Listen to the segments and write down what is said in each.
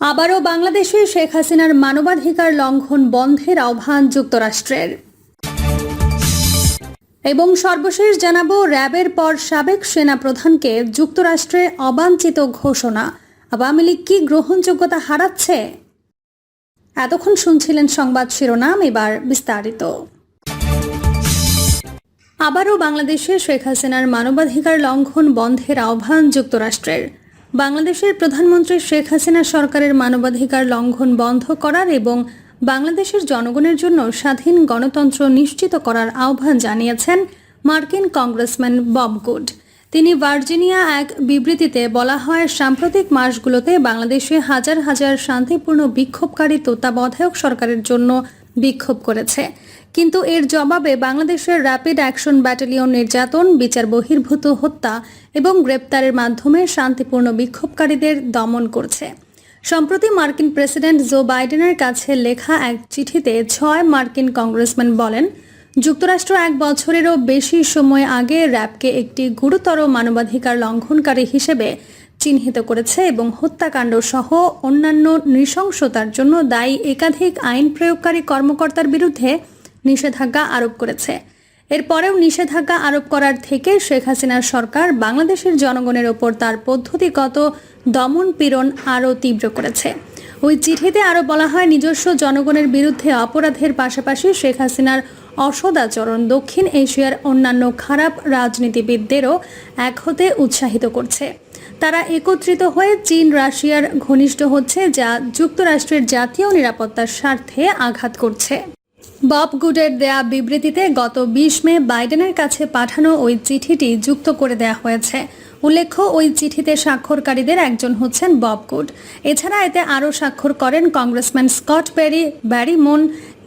আবারও বাংলাদেশে শেখ হাসিনার মানবাধিকার লঙ্ঘন বন্ধের আহ্বান যুক্তরাষ্ট্রের। এবং সর্বশেষ জানাব, র্যাবের পর সাবেক সেনা প্রধানকে যুক্তরাষ্ট্রে অবাঞ্ছিত ঘোষণা। আওয়ামী লীগ কি গ্রহণযোগ্যতা হারাচ্ছে? এতক্ষণ শুনছিলেন সংবাদ শিরোনাম, এবার বিস্তারিত। আবারও বাংলাদেশে শেখ হাসিনার মানবাধিকার লঙ্ঘন বন্ধের আহ্বান যুক্তরাষ্ট্রের। বাংলাদেশের প্রধানমন্ত্রী শেখ হাসিনা সরকারের মানবাধিকার লঙ্ঘন বন্ধ করার এবং বাংলাদেশের জনগণের জন্য স্বাধীন গণতন্ত্র নিশ্চিত করার আহ্বান জানিয়েছেন মার্কিন কংগ্রেসম্যান বব গুড। তিনি ভার্জিনিয়া এক বিবৃতিতে বলা হয়, সাম্প্রতিক মাসগুলোতে বাংলাদেশে হাজার হাজার শান্তিপূর্ণ বিক্ষোভকারী তত্ত্বাবধায়ক সরকারের জন্য বিক্ষোভ করেছে। কিন্তু এর জবাবে বাংলাদেশের র্যাপিড অ্যাকশন ব্যাটালিয়ন নির্যাতন, বিচার বহির্ভূত হত্যা এবং গ্রেপ্তারের মাধ্যমে শান্তিপূর্ণ বিক্ষোভকারীদের দমন করছে। সম্প্রতি মার্কিন প্রেসিডেন্ট জো বাইডেনের কাছে লেখা এক চিঠিতে ছয় মার্কিন কংগ্রেসম্যান বলেন, যুক্তরাষ্ট্র এক বছরেরও বেশি সময় আগে র্যাবকে একটি গুরুতর মানবাধিকার লঙ্ঘনকারী হিসেবে চিহ্নিত করেছে এবং হত্যাকাণ্ড সহ অন্যান্য নৃশংসতার জন্য দায়ী একাধিক আইন প্রয়োগকারী কর্মকর্তার বিরুদ্ধে নিষেধাজ্ঞা আরোপ করেছে। এরপরেও নিষেধাজ্ঞা আরোপ করার থেকে শেখ হাসিনার সরকার বাংলাদেশের জনগণের ওপর তার পদ্ধতিগত দমন পীড়ন আরও তীব্র করেছে। ওই চিঠিতে আরও বলা হয়, নিজস্ব জনগণের বিরুদ্ধে অপরাধের পাশাপাশি শেখ হাসিনার অসদাচরণ দক্ষিণ এশিয়ার অন্যান্য খারাপ রাজনীতিবিদদেরও এক হতে উৎসাহিত করছে। তারা একত্রিত হয়ে চীন, রাশিয়ার ঘনিষ্ঠ হচ্ছে যা যুক্তরাষ্ট্রের জাতীয় নিরাপত্তার স্বার্থে আঘাত করছে। বব গুডের দেয়া বিবৃতিতে গত বিশ মে বাইডেনের কাছে পাঠানো ওই চিঠিটি যুক্ত করে দেয়া হয়েছে। উল্লেখ্য, ওই চিঠিতে স্বাক্ষরকারীদের একজন হচ্ছেন বব গুড এছাড়া এতে আরও স্বাক্ষর করেন congressman Scott Perry Barry Moore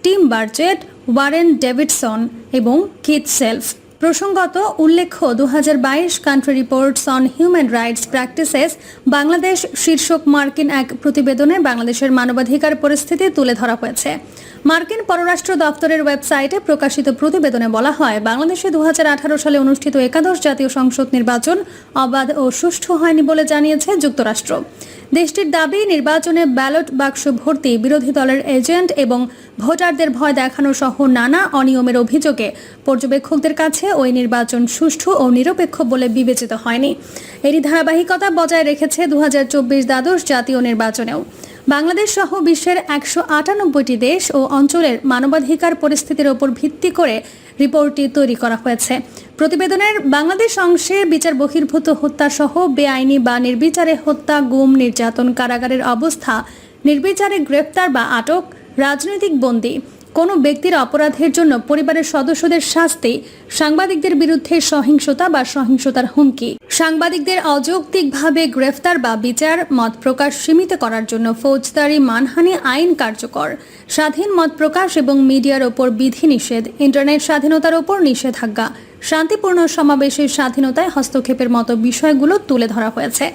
Tim Burchett, Warren Davidson এবং কিথ সেলফ। প্রসঙ্গত উল্লেখ্য দু হাজার বাইশ country reports on human rights practices Bangladesh শীর্ষক মার্কিন এক প্রতিবেদনে বাংলাদেশের মানবাধিকার পরিস্থিতি তুলে ধরা হয়েছে। মার্কিন পররাষ্ট্র দপ্তরের ওয়েবসাইটে প্রকাশিত প্রতিবেদনে বলা হয়, বাংলাদেশে দু হাজার আঠারো সালে অনুষ্ঠিত একাদশ জাতীয় সংসদ নির্বাচন অবাধ ও সুষ্ঠু হয়নি বলে জানিয়েছে যুক্তরাষ্ট্র। দেশটির দাবি, নির্বাচনে ব্যালট বাক্স ভর্তি বিরোধী দলের এজেন্ট এবং ভোটারদের ভয় দেখানো সহ নানা অনিয়মের অভিযোগে পর্যবেক্ষকদের কাছে ওই নির্বাচন সুষ্ঠু ও নিরপেক্ষ বলে বিবেচিত হয়নি। এরই ধারাবাহিকতা বজায় রেখেছে দু হাজার চব্বিশ দ্বাদশ জাতীয় নির্বাচনেও। বাংলাদেশ সহ বিশ্বের একশো আটানব্বইটি দেশ ও অঞ্চলের মানবাধিকার পরিস্থিতির ওপর ভিত্তি করে রিপোর্টটি তৈরি করা হয়েছে। প্রতিবেদনের বাংলাদেশ অংশে বিচার বহির্ভূত হত্যা সহ বেআইনি বা নির্বিচারে হত্যা, গুম, নির্যাতন কারাগারের অবস্থা, নির্বিচারে গ্রেপ্তার বা আটক, রাজনৈতিক বন্দী। কোনো ব্যক্তির অপরাধের জন্য পরিবারের সদস্যদের শাস্তি, সাংবাদিকদের বিরুদ্ধে সহিংসতা বা সহিংসতার হুমকি। সাংবাদিকদের অযৌক্তিকভাবে গ্রেফতার বা বিচার মত প্রকাশ সীমিত করার জন্য ফৌজদারি মানহানি আইন কার্যকর। স্বাধীন মত প্রকাশ এবং মিডিয়ার ওপর বিধিনিষেধ, ইন্টারনেট স্বাধীনতার ওপর নিষেধাজ্ঞা, শান্তিপূর্ণ সমাবেশের স্বাধীনতায় হস্তক্ষেপের মতো বিষয়গুলো তুলে ধরা হয়েছে।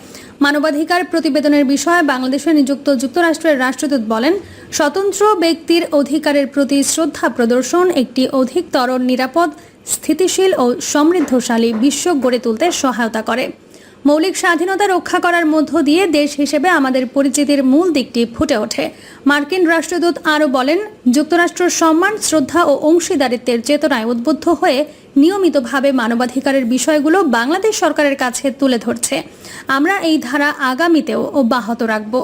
মানবাধিকার প্রতিবেদনের বিষয়ে বাংলাদেশে নিযুক্ত যুক্তরাষ্ট্রের রাষ্ট্রদূত বলেন, স্বতন্ত্র ব্যক্তির অধিকারের প্রতি শ্রদ্ধা প্রদর্শন একটি অধিকতর নিরাপদ, স্থিতিশীল ও সমৃদ্ধশালী বিশ্ব গড়ে তুলতে সহায়তা করে। মৌলিক স্বাধীনতা রক্ষা করার মধ্য দিয়ে দেশ হিসেবে আমাদের পরিচিতির মূল দিকটি ফুটে ওঠে। মার্কিন রাষ্ট্রদূত আরও বলেন যুক্তরাষ্ট্র সম্মান, শ্রদ্ধা ও অংশীদারিত্বের চেতনায় উদ্বুদ্ধ হয়ে নিয়মিতভাবে মানবাধিকারের বিষয়গুলো বাংলাদেশ সরকারের কাছে তুলে ধরছে। আমরা এই ধারা আগামীতেও অব্যাহত রাখব।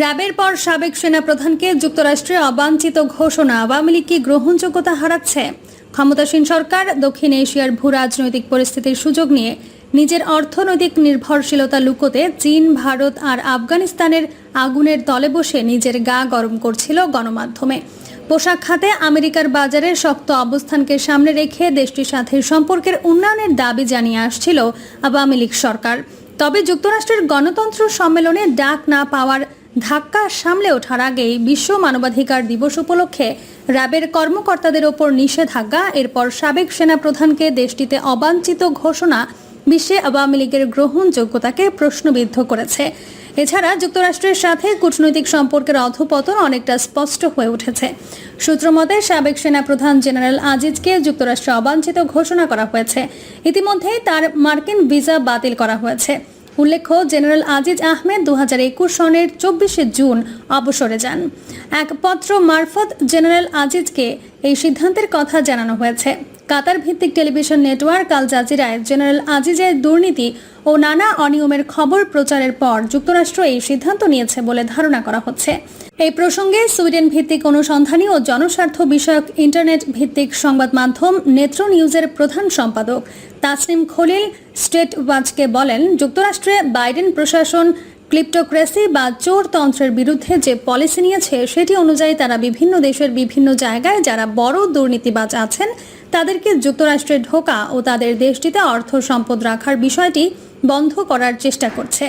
র্যাবের পর সাবেক সেনাপ্রধানকে যুক্তরাষ্ট্রে অবাঞ্ছিত ঘোষণা আওয়ামী লীগ কি গ্রহণযোগ্যতা হারাচ্ছে? ক্ষমতাসীন সরকার, দক্ষিণ এশিয়ার ভূ রাজনৈতিক পরিস্থিতির সুযোগ নিয়ে নিজের অর্থনৈতিক নির্ভরশীলতা লুকোতে চীন, ভারত আর আফগানিস্তানের আগুনের তলে বসে নিজের গা গরম করছিল গণমাধ্যমে। পোশাক খাতে আমেরিকার বাজারের শক্ত অবস্থানকে সামনে রেখে দেশটির সাথে সম্পর্কের উন্নয়নের দাবি জানিয়ে আসছিল আওয়ামী লীগ সরকার। তবে যুক্তরাষ্ট্রের গণতন্ত্র সম্মেলনে ডাক না পাওয়ার ধাক্কা সামলে ওঠার আগেই বিশ্ব মানবাধিকার দিবস উপলক্ষে র্যাবের কর্মকর্তাদের ওপর নিষেধাজ্ঞা। এরপর সাবেক সেনাপ্রধানকে দেশটিতে অবাঞ্ছিত ঘোষণা বিশ্বে আওয়ামী লীগের গ্রহণযোগ্যতাকে প্রশ্নবিদ্ধ করেছে। এছাড়া যুক্তরাষ্ট্রের সাথে কূটনৈতিক সম্পর্কের অধপতন অনেকটা স্পষ্ট হয়ে উঠেছে। সূত্রমতে সাবেক সেনাপ্রধান জেনারেল আজিজকে যুক্তরাষ্ট্রে অবাঞ্ছিত ঘোষণা করা হয়েছে। ইতিমধ্যে তার মার্কিন ভিসা বাতিল করা হয়েছে। উল্লেখ্য, জেনারেল আজিজ আহমেদ দু সনের চব্বিশে জুন অবসরে যান। এক পত্র মারফত জেনারেল আজিজকে এই সিদ্ধান্তের কথা জানানো হয়েছে। কাতার ভিত্তিক টেলিভিশন নেটওয়ার্ক আল জাজিরায় জেনারেল আজিজের দুর্নীতি ও নানা অনিয়মের খবর প্রচারের পর যুক্তরাষ্ট্র এই সিদ্ধান্ত নিয়েছে বলে ধারণা করা হচ্ছে। এই প্রসঙ্গে সুইডেন ভিত্তিক অনুসন্ধানী ও জনস্বার্থ বিষয়ক ইন্টারনেট ভিত্তিক সংবাদ মাধ্যম নেত্র নিউজের প্রধান সম্পাদক তাসনিম খলিল স্টেট ওয়াচকে বলেন, যুক্তরাষ্ট্রে বাইডেন প্রশাসন ক্লিপ্টোক্রেসি বা চোরতন্ত্রের বিরুদ্ধে যে পলিসি নিয়েছে, সেটি অনুযায়ী তারা বিভিন্ন দেশের বিভিন্ন জায়গায় যারা বড় দুর্নীতিবাজ আছেন, তাদেরকে যুক্তরাষ্ট্রে ঢোকা ও তাদের দেশটিতে অর্থ সম্পদ রাখার বিষয়টি বন্ধ করার চেষ্টা করছে।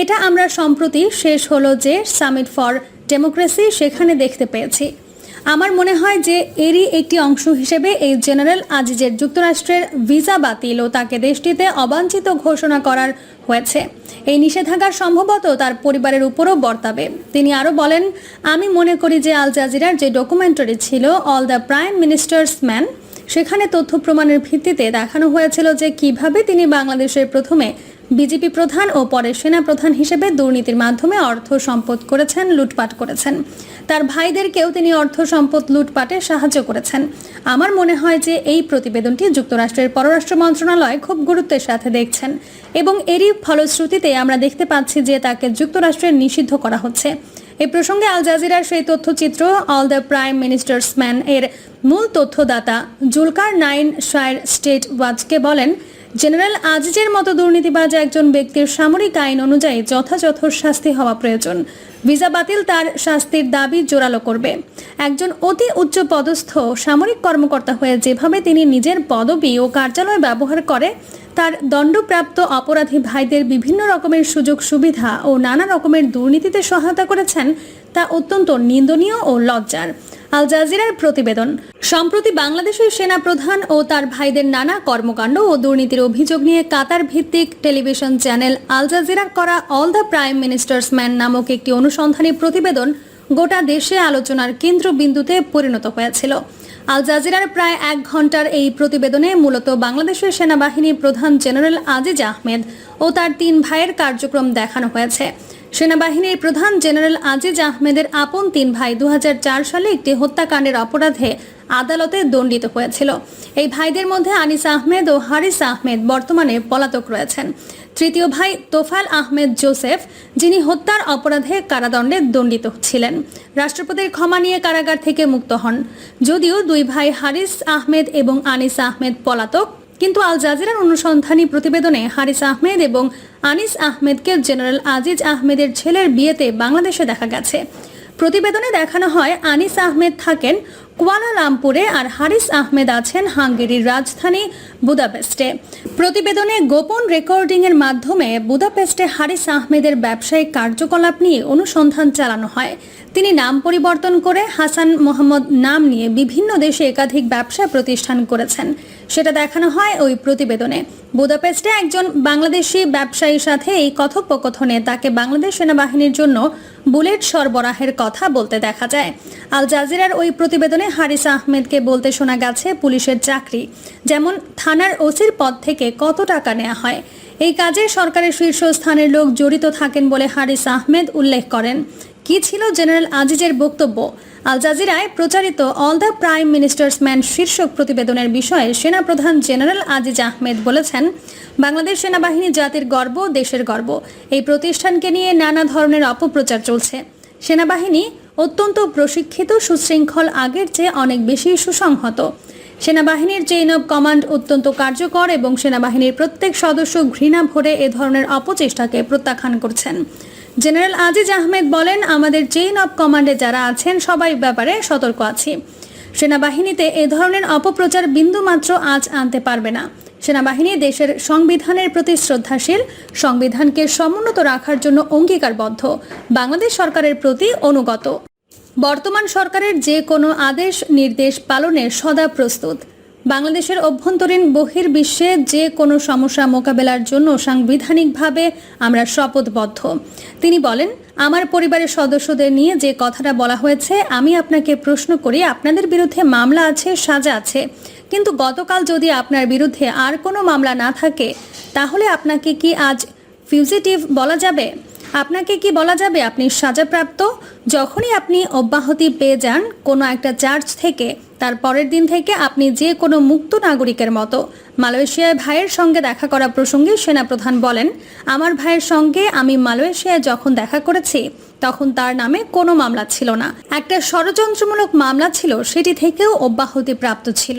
এটা আমরা সম্প্রতি শেষ হলো যে সামিট ফর ডেমোক্রেসি, সেখানে দেখতে পেয়েছি। আমার মনে হয় যে এরই একটি অংশ হিসেবে এই জেনারেল আজিজের যুক্তরাষ্ট্রের ভিসা বাতিল ও তাকে দেশটিতে অবাঞ্ছিত ঘোষণা করার হয়েছে। এই নিষেধাজ্ঞা সম্ভবত তার পরিবারের উপরও বর্তাবে। তিনি আরও বলেন, আমি মনে করি যে আল জাজিরার যে ডকুমেন্টারি ছিল, all the prime minister's man, সেখানে তথ্য প্রমাণের ভিত্তিতে দেখানো হয়েছিল যে কীভাবে তিনি বাংলাদেশের প্রথমে বিজেপি প্রধান ও পরে সেনা প্রধান হিসেবে দুর্নীতির মাধ্যমে অর্থ সম্পদ করেছেন, লুটপাট করেছেন। তার ভাইদেরকেও তিনি অর্থ সম্পদ লুটপাটে সাহায্য করেছেন। আমার মনে হয় যে এই প্রতিবেদনটি যুক্তরাষ্ট্রের পররাষ্ট্র মন্ত্রণালয় খুব গুরুত্বের সাথে দেখছেন এবং এরই ফলশ্রুতিতে আমরা দেখতে পাচ্ছি যে তাকে যুক্তরাষ্ট্রে নিষিদ্ধ করা হচ্ছে। এই প্রসঙ্গে আল জাজিরার সেই তথ্যচিত্র all the prime minister's man এর মূল তথ্যদাতা জুলকার নাইন শায়ার স্টেট ওয়াচকে বলেন জেনারেল আজিজের মতো দুর্নীতিবাজ একজন ব্যক্তির সামরিক আইন অনুযায়ী যথাযথ শাস্তি হওয়া প্রয়োজন। ভিসা বাতিল তার শাস্তির দাবি জোরালো করবে। একজন অতি উচ্চ পদস্থ সামরিক কর্মকর্তা হয়ে যেভাবে তিনি নিজের পদবি ও কার্যালয় ব্যবহার করে, তার দণ্ডপ্রাপ্ত অপরাধী ভাইদের বিভিন্ন রকমের সুযোগ সুবিধা ও নানা রকমের দুর্নীতিতে সহায়তা করেছেন, তা অত্যন্ত নিন্দনীয় ও লজ্জার। আল জাজিরার প্রতিবেদন। সম্প্রতি বাংলাদেশের সেনা প্রধান ও তার ভাইদের নানা কর্মকাণ্ড ও দুর্নীতির অভিযোগ নিয়ে কাতার ভিত্তিক টেলিভিশন চ্যানেল আল জাজিরার করা all the prime minister's man নামক একটি অনুসন্ধানী প্রতিবেদন গোটা দেশে আলোচনার কেন্দ্রবিন্দুতে পরিণত হয়েছিল। আল জাজিরার প্রায় এক ঘণ্টার এই প্রতিবেদনে মূলত বাংলাদেশের সেনাবাহিনী প্রধান জেনারেল আজিজ আহমেদ ও তার তিন ভাইয়ের কার্যক্রম দেখানো হয়েছে। সেনাবাহিনীর প্রধান জেনারেল আজিজ আহমেদের আপন তিন ভাই দু হাজার চার সালে একটি হত্যাকাণ্ডের অপরাধে আদালতে দণ্ডিত হয়েছিল। এই ভাইদের মধ্যে আনিস আহমেদ ও হারিস আহমেদ বর্তমানে পলাতক রয়েছেন। তৃতীয় ভাই তোফাল আহমেদ জোসেফ, যিনি হত্যার অপরাধে কারাদণ্ডে দণ্ডিত ছিলেন। রাষ্ট্রপতির ক্ষমা নিয়ে কারাগার থেকে মুক্ত হন। যদিও দুই ভাই হারিস আহমেদ এবং আনিস আহমেদ পলাতক কিন্তু আল জাজিরার অনুসন্ধানী প্রতিবেদনে হারিস আহমেদ এবং আনিস আহমেদকে জেনারেল আজিজ আহমেদের ছেলের বিয়েতে বাংলাদেশে দেখা গেছে। প্রতিবেদনে দেখানো হয়, আনিস আহমেদ থাকেন কুয়ালালামপুরে আর হারিস আহমেদ আছেন হাঙ্গেরির রাজধানী বুদাপেস্টে। প্রতিবেদনে গোপন রেকর্ডিংয়ের মাধ্যমে বুদাপেস্টে হারিস আহমেদের ব্যবসায়িক কার্যকলাপ নিয়ে অনুসন্ধান চালানো হয়। তিনি নাম পরিবর্তন করে হাসান মোহাম্মদ নাম নিয়ে বিভিন্ন দেশে একাধিক ব্যবসা প্রতিষ্ঠান করেছেন। সেটা দেখানো হয় ওই প্রতিবেদনে। বুদাপেস্টে একজন বাংলাদেশি ব্যবসায়ীর সাথে এই কথোপকথনে তাকে বাংলাদেশ সেনাবাহিনীর জন্য বুলেট সরবরাহের কথা বলতে দেখা যায়। আল জাজিরার ওই প্রতিবেদনে হারিস আহমেদকে বলতে শোনা গেছে পুলিশের চাকরি, যেমন থানার ওসির পদ থেকে কত টাকা নেওয়া হয়। এই কাজে সরকারের শীর্ষস্থানের লোক জড়িত থাকেন বলে হারিস আহমেদ উল্লেখ করেন। কি ছিল জেনারেল আজিজের বক্তব্য? আল জাজিরায় প্রচারিত all the prime minister's man শীর্ষক প্রতিবেদনের বিষয়ে সেনাপ্রধান জেনারেল আজিজ আহমেদ বলেছেন, বাংলাদেশ সেনাবাহিনী জাতির গর্ব, দেশের গর্ব। এই প্রতিষ্ঠানকে নিয়ে নানা ধরনের অপপ্রচার চলছে। সেনাবাহিনী অত্যন্ত প্রশিক্ষিত, সুশৃঙ্খল, আগের চেয়ে অনেক বেশি সুসংহত। সেনাবাহিনীর চেইন অব কমান্ড অত্যন্ত কার্যকর এবং সেনাবাহিনীর প্রত্যেক সদস্য ঘৃণা ভরে এ ধরনের অপচেষ্টাকে প্রত্যাখ্যান করছেন। জেনারেল আজিজ আহমেদ বলেন, আমাদের চেইন অব কমান্ডে যারা আছেন, সবাই ব্যাপারে সতর্ক আছি। সেনাবাহিনীতে এ ধরনের অপপ্রচার বিন্দুমাত্র আজ আনতে পারবে না। সেনাবাহিনী দেশের সংবিধানের প্রতি শ্রদ্ধাশীল, সংবিধানকে সমুন্নত রাখার জন্য অঙ্গীকারবদ্ধ, বাংলাদেশ সরকারের প্রতি অনুগত। বর্তমান সরকারের যে কোনো আদেশ, নির্দেশ পালনে সদা প্রস্তুত। বাংলাদেশের অভ্যন্তরীণ বহির্বিশ্বে যে কোনো সমস্যা মোকাবেলার জন্য সাংবিধানিকভাবে আমরা শপথবদ্ধ। তিনি বলেন, আমার পরিবারের সদস্যদের নিয়ে যে কথাটা বলা হয়েছে, আমি আপনাকে প্রশ্ন করি, আপনাদের বিরুদ্ধে মামলা আছে, সাজা আছে। কিন্তু গতকাল যদি আপনার বিরুদ্ধে আর কোনো মামলা না থাকে, তাহলে আপনাকে কি আজ ফিউজিটিভ বলা যাবে? আপনাকে কি বলা যাবে আপনি সাজাপ্রাপ্ত? যখনই আপনি অব্যাহতি পেয়ে যান, কোনো একটা চার্জ থেকে, তার পরের দিন থেকে আপনি যে কোনো মুক্ত নাগরিকের মতো। মালয়েশিয়ায় ভাইয়ের সঙ্গে দেখা করা প্রসঙ্গে সেনাপ্রধান বলেন, আমার ভাইয়ের সঙ্গে আমি মালয়েশিয়ায় যখন দেখা করেছি, তখন তার নামে কোনো মামলা ছিল না। একটা ষড়যন্ত্রমূলক মামলা ছিল, সেটি থেকেও অব্যাহতি প্রাপ্ত ছিল।